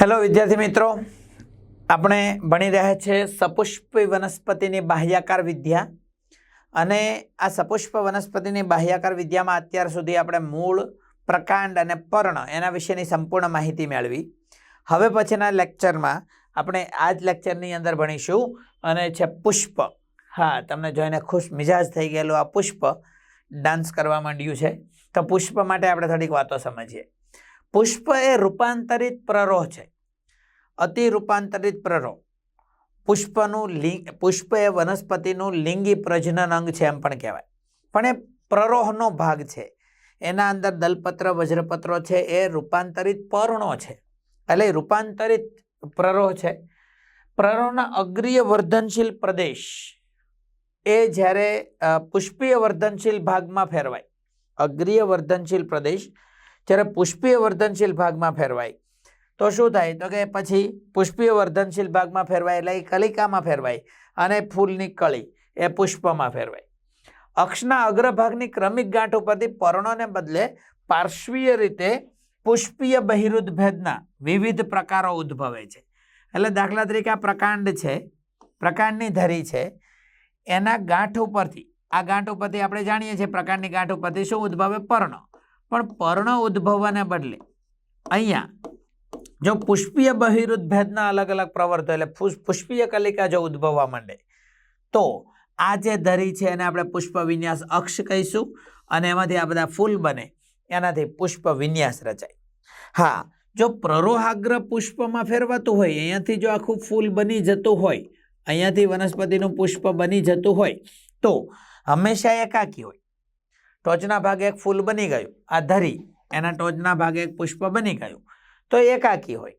Hello વિદ્યાર્થી મિત્રો, આપણે ભણી રહ્યા છે સપુષ્પ વનસ્પતિની બાહ્યાકાર વિદ્યા. અને આ સપુષ્પ વનસ્પતિની બાહ્યાકાર વિદ્યામાં અત્યાર સુધી આપણે મૂળ, પ્રકાંડ અને પર્ણ એના વિશેની સંપૂર્ણ માહિતી મેળવી. હવે પછીના લેક્ચરમાં આપણે આ જ લેક્ચરની અંદર ભણીશું. અને છે પુષ્પ. હા, તમને જોઈને ખુશ મિજાજ થઈ ગયેલું આ પુષ્પ. ડાન્સ કરવા માંડ્યું છે. તો પુષ્પ માટે આપણે થોડીક વાતો સમજીએ. પુષ્પ એ રૂપાંતરિત પ્રરોહ છે. અતિ રૂપાંતરિત પ્રરોહ. પુષ્પનું લિંગ, પુષ્પ એ વનસ્પતિનું લિંગી પ્રજનન અંગ છે એમ પણ કહેવાય. પણ એ પ્રરોહનો ભાગ છે. એના અંદર દલપત્ર, વજ્રપત્રો છે, એ રૂપાંતરિત પર્ણો છે. એટલે રૂપાંતરિત પ્રરોહ છે. પ્રરોહના અગ્રીય વર્ધનશીલ પ્રદેશ એ જ્યારે પુષ્પીય વર્ધનશીલ ભાગમાં ફેરવાય. અગ્રીય વર્ધનશીલ પ્રદેશ જ્યારે પુષ્પીય વર્ધનશીલ ભાગમાં ફેરવાય. તો શું થાય? તો કે પછી પુષ્પીય વર્ધનશીલ ભાગમાં ફેરવાય એટલે એ કલિકામાં ફેરવાય અને ફૂલની કળી એ પુષ્પમાં ફેરવાય. અક્ષના અગ્રભાગની ક્રમિક ગાંઠ ઉપરથી પર્ણોને બદલે પાર્શ્વીય રીતે પુષ્પીય બહિરુદ્ધ ભેદના વિવિધ પ્રકારો ઉદ્ભવે છે. એટલે દાખલા તરીકે આ પ્રકાંડ છે, પ્રકાંડની ધરી છે, એના ગાંઠ ઉપરથી, આ ગાંઠ ઉપરથી આપણે જાણીએ છીએ પ્રકાંડની ગાંઠ ઉપરથી શું ઉદ્ભવે? પર્ણ. પણ પર્ણ ઉદ્ભવવાને બદલે અહીંયા જો પુષ્પીય બહિરુદ્ધ ભેદના અલગ અલગ પ્રવર્તો એટલે પુષ- પુષ્પીય કલિકા જો ઉદ્ભવવા માંડે, તો આ જે ધરી છે એને આપણે પુષ્પ વિન્યાસ અક્ષ કહીશું અને એમાંથી આ બધા ફૂલ બને, એનાથી પુષ્પ વિન્યાસ રચાય. હા, જો પ્રરોહાગ્ર પુષ્પમાં ફેરવાતું હોય, અહીંયાથી જો આખું ફૂલ બની જતું હોય, અહીંયાથી વનસ્પતિનું પુષ્પ બની જતું હોય, તો હંમેશા એકાકી હોય. ટોચના ભાગે એક ફૂલ બની ગયું, આ ધરી, એના ટોચના ભાગે એક પુષ્પ બની ગયું. તો એકાકી હોય.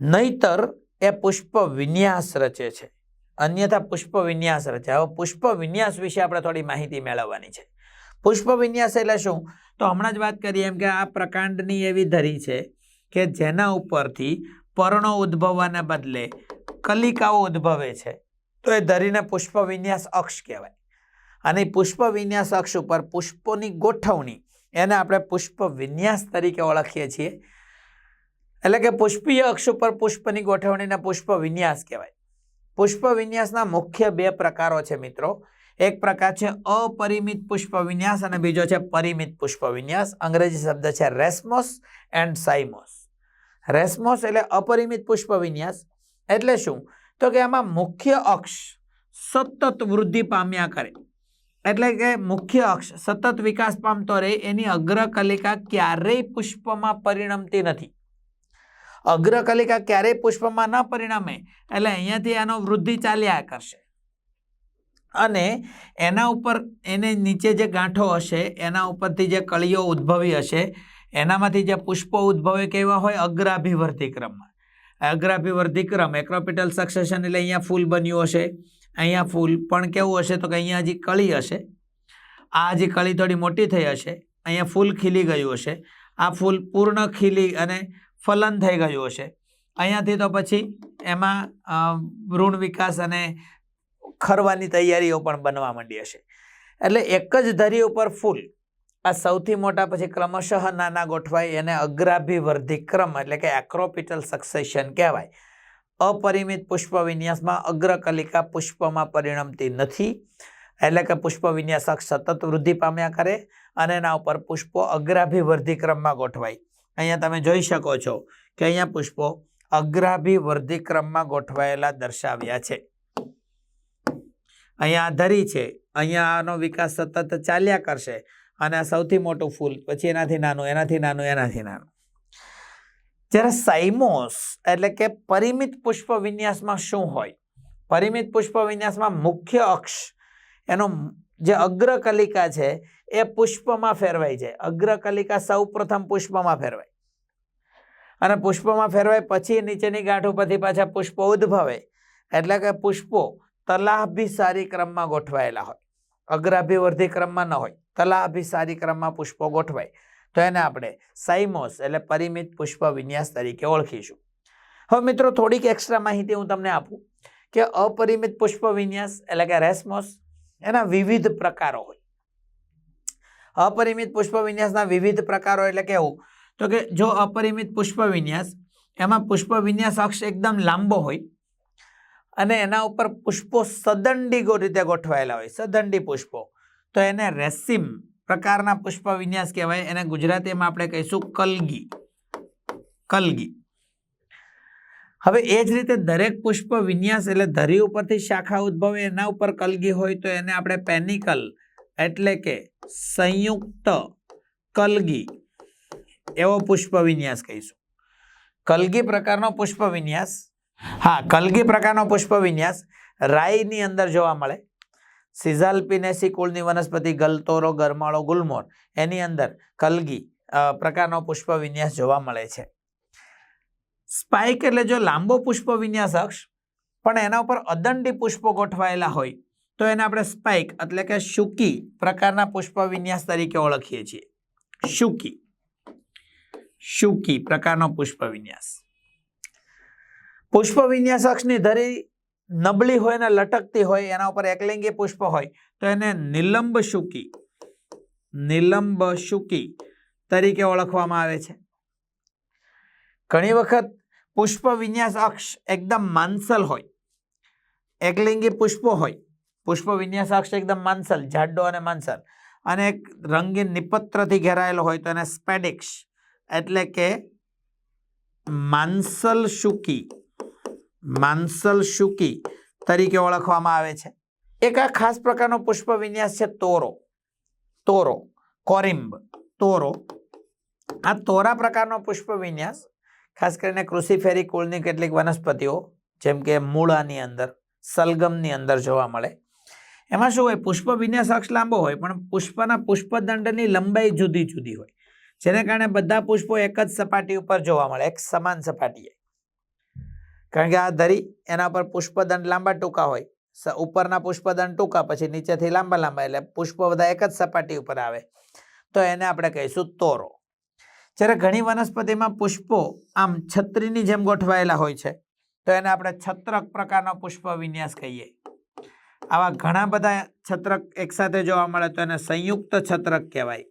નહીતર એ પુષ્પ વિન્યાસ રચે છે. અન્યથા પુષ્પ વિન્યાસ રચે. હવે પુષ્પ વિન્યાસ વિશે આપણે થોડી માહિતી મેળવવાની છે. પુષ્પ વિન્યાસ એટલે શું? તો હમણાં જ વાત કરીએ એમ કે આ પ્રકાંડની એવી ધરી છે કે જેના ઉપરથી પર્ણો ઉદ્ભવવાને બદલે કલિકાઓ ઉદ્ભવે છે. તો એ ધરીને પુષ્પ વિન્યાસ અક્ષ કહેવાય. અને પુષ્પ વિન્યાસ અક્ષ ઉપર પુષ્પોની ગોઠવણી. એને આપણે પુષ્પ વિન્યાસ તરીકે ઓળખીએ છીએ. એટલે કે પુષ્પીય અક્ષ ઉપર પુષ્પની ગોઠવણીને પુષ્પ વિન્યાસ કહેવાય. પુષ્પ વિન્યાસના મુખ્ય બે પ્રકારો છે મિત્રો. એક પ્રકાર છે અપરિમિત પુષ્પ વિન્યાસ અને બીજો છે પરિમિત પુષ્પ વિન્યાસ. અંગ્રેજી શબ્દ છે રેસ્મોસ એન્ડ સાઇમોસ. રેસ્મોસ એટલે અપરિમિત પુષ્પ વિન્યાસ. એટલે શું? તો કે આમાં મુખ્ય અક્ષ સતત વૃદ્ધિ પામ્યા કરે. એટલે કે મુખ્ય અક્ષ, સતત વિકાસ પામતો રહે એની અગ્રકલિકા ક્યારેય પુષ્પમાં પરિણમતી નથી. અગ્રકલિકા ક્યારેય પુષ્પમાં ન પરિણમે, એટલે અહીંયાથી આનો વૃદ્ધિ ચાલ્યા કરશે. અને એના ઉપર એને નીચે જે ગાંઠો હશે, એના ઉપરથી જે કળીઓ ઉદ્ભવી હશે, એનામાંથી જે પુષ્પો ઉદ્ભવે કેવા હોય? અગ્રાભિવર્ધિક્રમમાં અગ્રાભિવર્ધિક્રમ એક્રોપિટલ સક્સેશન એટલે અહીંયા ફૂલ બન્યું હશે. અહીંયા ફૂલ, પણ કેવું હશે તો કે અહીંયા હજી કળી હશે. આ હજી કળી થોડી મોટી થઈ હશે, અહીંયા ફૂલ ખીલી ગયું હશે. આ ફૂલ પૂર્ણ ખીલી અને ફલન થઈ ગયું હશે. અહીંયાથી તો પછી એમાં ભ્રૂણ વિકાસ અને ખરવાની તૈયારીઓ પણ બનવા માંડી હશે. એટલે એક જ ધરી ઉપર ફૂલ. આ સૌથી મોટા પછી ક્રમશઃ નાના ગોઠવાય, એને અગ્રાભિવર્ધી ક્રમ એટલે કે એક્રોપિટલ સક્સેશન કહેવાય. અપરિમિત પુષ્પ વિન્યાસમાં અગ્રકલિકા પુષ્પમાં પરિણમતી નથી. એટલે કે પુષ્પ વિન્યાસક સતત વૃદ્ધિ પામ્યા કરે અને એના ઉપર પુષ્પો અગ્રાભિવર્ધી ક્રમમાં ગોઠવાય. અહીંયા તમે જોઈ શકો છો કે અહીંયા પુષ્પો અગ્રાભિવર્ધી ક્રમમાં ગોઠવાયેલા દર્શાવ્યા છે. અહીંયા ધરી છે. અહીંયા આનો વિકાસ સતત ચાલ્યા કરશે. અને આ સૌથી મોટું ફૂલ, પછી એનાથી નાનું એનાથી નાનું એનાથી નાનું. જ્યારે સાઇમોસ એટલે કે પરિમિત પુષ્પ વિન્યાસમાં શું હોય? પરિમિત પુષ્પ વિન્યાસમાં મુખ્ય અક્ષ, એનો જે અગ્રકલિકા છે, એ પુષ્પમાં ફેરવાઈ જાય. અગ્રકલિકા સૌ પ્રથમ પુષ્પમાં ફેરવાય. અને પુષ્પમાં ફેરવાય પછી નીચેની ગાંઠ ઉપરથી પાછા પુષ્પો ઉદ્ભવે. એટલે કે પુષ્પો તલાભિસારી ક્રમમાં ગોઠવાયેલા હોય. અગ્રાભિવર્ધી ક્રમમાં ન હોય. તલાભિસારી ક્રમમાં પુષ્પો ગોઠવાય. તો એને આપણે સાઇમોસ એટલે પરિમિત પુષ્પ વિન્યાસ તરીકે ઓળખીશું. હવે મિત્રો થોડીક એક્સ્ટ્રા માહિતી હું તમને આપું કે અપરિમિત પુષ્પ વિન્યાસ એટલે કે રેસમોસ એના વિવિધ પ્રકારો હોય. અપરિમિત પુષ્પ વિન્યાસના વિવિધ પ્રકારો એટલે કેવું તો કે જો અપરિમિત પુષ્પ વિન્યાસ એમાં પુષ્પ વિન્યાસ અક્ષ એકદમ લાંબો હોય અને એના ઉપર પુષ્પો સદંડીગો રીતે ગોઠવાયેલા હોય, સદંડી પુષ્પો, તો એને રેસિમ પ્રકારના પુષ્પ વિન્યાસ કહેવાય. એને ગુજરાતીમાં આપણે કહીશું કલગી. કલગી. હવે એ જ રીતે દરેક પુષ્પ વિન્યાસ એટલે ધરી ઉપરથી શાખા ઉદ્ભવે, એના ઉપર કલગી હોય તો એને આપણે પેનિકલ એટલે કે સંયુક્ત કલગી એવો પુષ્પ વિન્યાસ કહીશું. કલગી પ્રકારનો પુષ્પ વિન્યાસ હા, કલગી પ્રકારનો પુષ્પ વિન્યાસ રાઈની અંદર જોવા મળે. સિઝાલ્પિનેસી કુળની વનસ્પતિ ગલતોરો, ગરમાળો, ગુલમોર એની અંદર કલગી પ્રકારનો પુષ્પ વિન્યાસ જોવા મળે છે. સ્પાઇક એટલે જો લાંબો પુષ્પ વિન્યાસ અક્ષ, પણ એના ઉપર અદંડી પુષ્પો ગોઠવાયેલા હોય, તો એને આપણે સ્પાઇક એટલે કે શુકી પ્રકારના પુષ્પ વિન્યાસ તરીકે ઓળખીએ છીએ. શુકી. શુકી પ્રકારનો પુષ્પ વિન્યાસ પુષ્પ વિન્યાસ અક્ષની ધરી નબળી હોય ને લટકતી હોય, એના ઉપર એકલિંગી પુષ્પ હોય, તો એને નિલંબ શુકી. નિલંબ શુકી તરીકે ઓળખવામાં આવે છે. ઘણી વખત પુષ્પ વિન્યાસ અક્ષ એકદમ માંસલ હોય, એકલિંગી પુષ્પો હોય, પુષ્પ વિન્યાસ અક્ષ એકદમ માંસલ જાડો અને માંસલ અને એક રંગીન નિપત્રથી ઘેરાયેલો હોય તો એને સ્પેડિક્સ, એટલે કે માંસલ શુકી. માંસલ શુકી તરીકે ઓળખવામાં આવે છે. એક આ ખાસ પ્રકારનો પુષ્પ વિન્યાસ છે તોરો. તોરો, કોરિમ્બ, તોરો. આ તોરા પ્રકારનો પુષ્પ વિન્યાસ, ખાસ કરીને કૃષિફેરી કુળની કેટલીક વનસ્પતિઓ, જેમ કે મૂળાની અંદર, સલગમની અંદર જોવા મળે. એમાં શું હોય? પુષ્પ વિન્યાસ અક્ષ લાંબો હોય, પણ પુષ્પના પુષ્પદંડની લંબાઈ જુદી જુદી હોય. જેને કારણે બધા પુષ્પો એક જ સપાટી ઉપર જોવા મળે, એક સમાન સપાટીએ. કારણ કે આ ધરી એના પર પુષ્પદંડ લાંબા ટૂંકા હોય. ઉપરના પુષ્પદંડ ટૂંકા, પછી નીચેથી લાંબા લાંબા, એટલે પુષ્પ બધા એક જ સપાટી ઉપર આવે. તો એને આપણે કહીશું તોરો. જ્યારે ઘણી વનસ્પતિમાં પુષ્પો આમ છત્રીની જેમ ગોઠવાયેલા હોય છે, તો એને આપણે છત્રક પ્રકારનો પુષ્પ વિન્યાસ કહીએ. આવા ઘણા બધા છત્રક એકસાથે જોવા મળે તો એને સંયુક્ત છત્રક કહેવાય.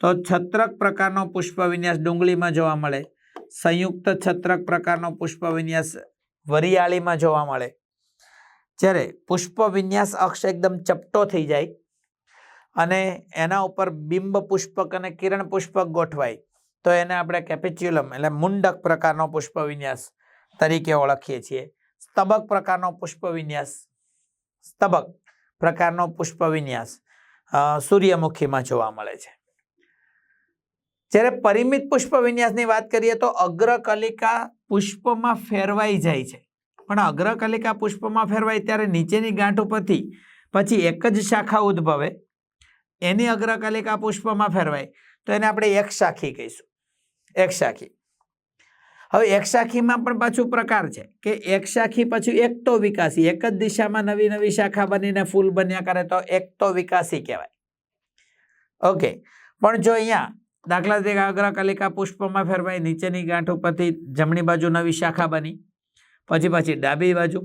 તો છત્રક પ્રકારનો પુષ્પ વિન્યાસ ડુંગળીમાં જોવા મળે. સંયુક્ત છત્રક પ્રકારનો પુષ્પ વિન્યાસ વરિયાળીમાં જોવા મળે. જ્યારે પુષ્પ વિન્યાસ અક્ષ એકદમ ચપટો થઈ જાય અને એના ઉપર બિંબ પુષ્પક અને કિરણ પુષ્પક ગોઠવાય, તો એને આપણે કેપિચ્યુલમ એટલે મુંડક પ્રકારનો પુષ્પ વિન્યાસ તરીકે ઓળખીએ છીએ. સ્તબક પ્રકારનો પુષ્પ વિન્યાસ સ્તબક પ્રકારનો પુષ્પ વિન્યાસ સૂર્યમુખીમાં જોવા મળે છે. જ્યારે પરિમિત પુષ્પ વિન્યાસની વાત કરીએ તો અગ્રકલિકા પુષ્પમાં ફેરવાઈ જાય છે. પણ અગ્રકલિકા પુષ્પમાં ફેરવાય ત્યારે નીચેની ગાંઠ ઉપરથી પછી એક જ શાખા ઉદ્ભવે. એની અગ્રકલિકા પુષ્પમાં ફેરવાય. તો એને આપણે એક શાખી કહીશું. એક શાખી. હવે એક શાખીમાં પણ પાછું પ્રકાર છે કે એક શાખી પછી એક તો વિકાસી. એક જ દિશામાં નવી નવી શાખા બનીને ફૂલ બન્યા કરે તો એક તો વિકાસી કહેવાય. ઓકે. પણ જો અહીંયા દાખલા તરીકે અગ્રકલિકા પુષ્પમાં ફેરવાય નીચેની ગાંઠ ઉપરથી જમણી બાજુ નવી શાખા બની, પછી પછી ડાબી બાજુ,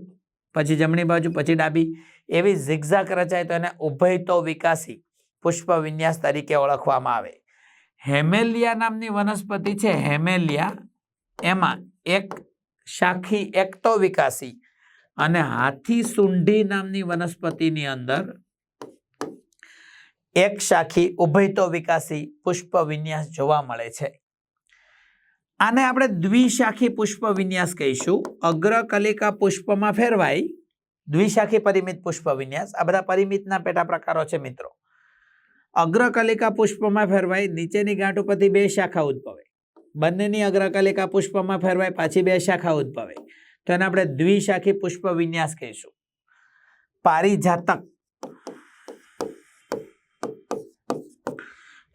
પછી જમણી બાજુ, પછી ડાબી, એવી ઝિગઝાક રચાય તો એને ઉભયતો વિકાસી પુષ્પ વિન્યાસ તરીકે ઓળખવામાં આવે. હેમેલિયા નામની વનસ્પતિ છે, હેમેલિયા. એમાં એક શાખી એકતો વિકાસી અને હાથી સુંઢી નામની વનસ્પતિની અંદર એક શાખી ઉભયતો વિકાસી પુષ્પ વિન્યાસ જોવા મળે છે. આને આપણે દ્વિશાખી પુષ્પ વિન્યાસ કહીશું. અગ્રકલિકા પુષ્પમાં ફેરવાય. દ્વિશાખી પરિમિત પુષ્પ વિન્યાસ. આ બધા પરિમિતના પેટા પ્રકારો છે મિત્રો. અગ્રકલિકા પુષ્પમાં ફેરવાય, નીચેની ગાંઠ ઉપરથી બે શાખા ઉદ્ભવે. બંનેની અગ્રકલિકા પુષ્પમાં ફેરવાય, પાછી બે શાખા ઉદ્ભવે. તો એને આપણે દ્વિશાખી પુષ્પ વિન્યાસ કહીશું. પારિજાતક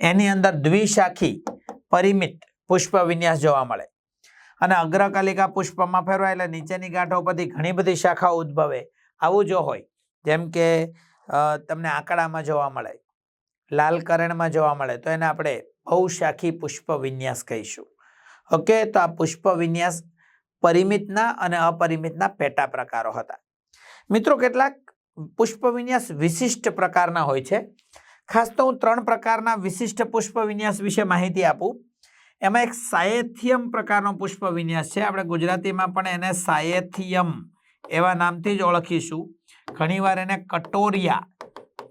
એની અંદર દ્વિશાખી પરિમિત પુષ્પ વિન્યાસ જોવા મળે. અને અગ્રકલિકા પુષ્પમાં ફેરવાય એટલે નીચેની ગાંઠો પરથી ઘણી બધી શાખાઓ ઉદ્ભવે. આવું જો હોય, જેમ કે તમને આંકડામાં જોવા મળે, લાલ કરણમાં જોવા મળે, તો એને આપણે બહુશાખી પુષ્પ વિન્યાસ કહીશું. ઓકે, તો આ પુષ્પ વિન્યાસ પરિમિતના અને અપરિમિતના પેટા પ્રકારો હતા. મિત્રો, કેટલાક પુષ્પ વિન્યાસ વિશિષ્ટ પ્રકારના હોય છે. ખાસ તો હું ત્રણ પ્રકારના વિશિષ્ટ પુષ્પ વિન્યાસ વિશે માહિતી આપું. એમાં એક સાયેથિયમ પ્રકારનો પુષ્પ વિન્યાસ છે. આપણે ગુજરાતીમાં પણ એને સાયેથિયમ એવા નામથી જ ઓળખીશું. ઘણીવાર એને કટોરિયા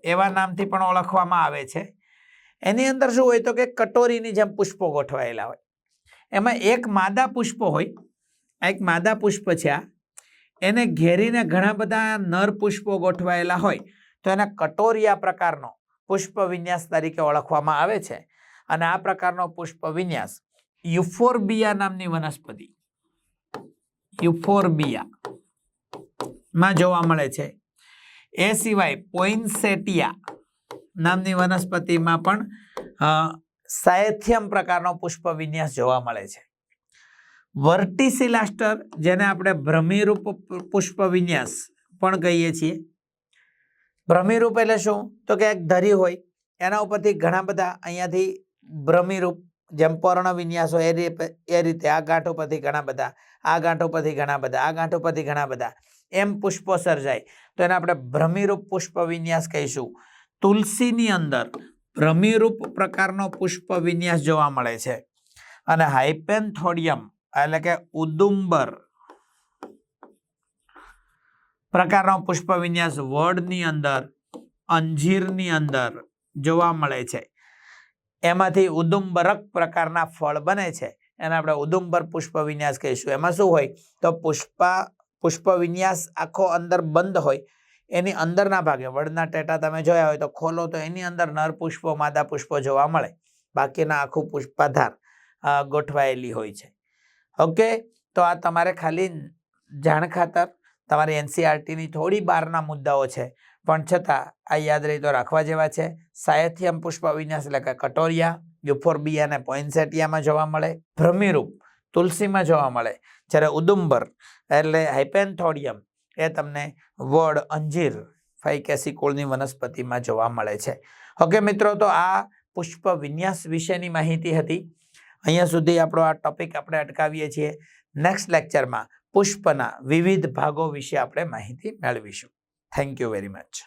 એવા નામથી પણ ઓળખવામાં આવે છે. એની અંદર શું હોય તો કે કટોરીની જેમ પુષ્પો ગોઠવાયેલા હોય. એમાં એક માદા પુષ્પ હોય, આ એક માદા પુષ્પ છે આ. એને ઘેરીને ઘણા બધા નર પુષ્પો ગોઠવાયેલા હોય. તો એને કટોરિયા પ્રકારનો પુષ્પ વિન્યાસ તરીકે ઓળખવામાં આવે છે. અને આ પ્રકારનો પુષ્પ વિન્યાસ યુફોર્બિયા નામની વનસ્પતિ. યુફોર્બિયા. માં જોવા મળે છે. એ સિવાય પોઇન્સેટિયા નામની વનસ્પતિમાં પણ સાયથિયમ પ્રકારનો પુષ્પ વિન્યાસ જોવા મળે છે. વર્ટિસિલાસ્ટર, જેને આપણે ભ્રમિરૂપ પુષ્પ વિન્યાસ પણ કહીએ છીએ ભ્રમિરૂપ એટલે શું? તો કે એક ધરી હોય, એના ઉપરથી ઘણા બધા અહીંયાથી ભ્રમિરૂપ જેમ પર્ણ વિન્યાસ હોય, એ રીતે આ ગાંઠ ઉપરથી ઘણા બધા, આ ગાંઠ ઉપરથી ઘણા બધા, આ ગાંઠ ઉપરથી ઘણા બધા, એમ પુષ્પો સર્જાય તો એને આપણે ભ્રમિરૂપ પુષ્પ વિન્યાસ કહીશું. તુલસીની અંદર ભ્રમિરૂપ પ્રકારનો પુષ્પ વિન્યાસ જોવા મળે છે. અને હાઇપેન્થોડિયમ એટલે કે ઉદુંબર પ્રકારનો પુષ્પ વિન્યાસ વડની અંદર, અંજીરની અંદર જોવા મળે છે. એમાંથી ઉદુંબરક પ્રકારના ફળ બને છે. એને આપણે ઉદુંબર પુષ્પ વિન્યાસ કહીશું. એમાં શું હોય? તો પુષ્પા પુષ્પ વિન્યાસ આખો અંદર બંધ હોય, એની અંદરના ભાગે, વડના ટેટા તમે જોયા હોય તો ખોલો તો એની અંદર નર પુષ્પો, માદા પુષ્પો જોવા મળે. બાકીના આખું પુષ્પાધાર ગોઠવાયેલી હોય છે. ઓકે? તો આ તમારે ખાલી જાણ ખાતર તમારી એનસીઆરટીની થોડી બહારના મુદ્દાઓ છે. પણ છતાં, આ યાદ રહી તો રાખવા જેવા છે. સાયથિયમ પુષ્પ વિન્યાસ એટલે કે કટોરિયા, યુફોર્બિયા અને પોઇન્સેટિયામાં જોવા મળે. ભ્રમિરૂપ, તુલસીમાં જોવા મળે. જ્યારે ઉદુંબર એટલે હાઇપેન્થોડિયમ એ તમને વડ, અંજીર ફાઇકેસી કુળની વનસ્પતિમાં જોવા મળે છે. ઓકે, મિત્રો, તો આ પુષ્પ વિન્યાસ વિશેની માહિતી હતી. અહીંયા સુધી આપણો આ ટોપિક આપણે અટકાવીએ છીએ. નેક્સ્ટ લેક્ચરમાં પુષ્પના વિવિધ ભાગો વિશે આપણે માહિતી મેળવીશું. Thank you very much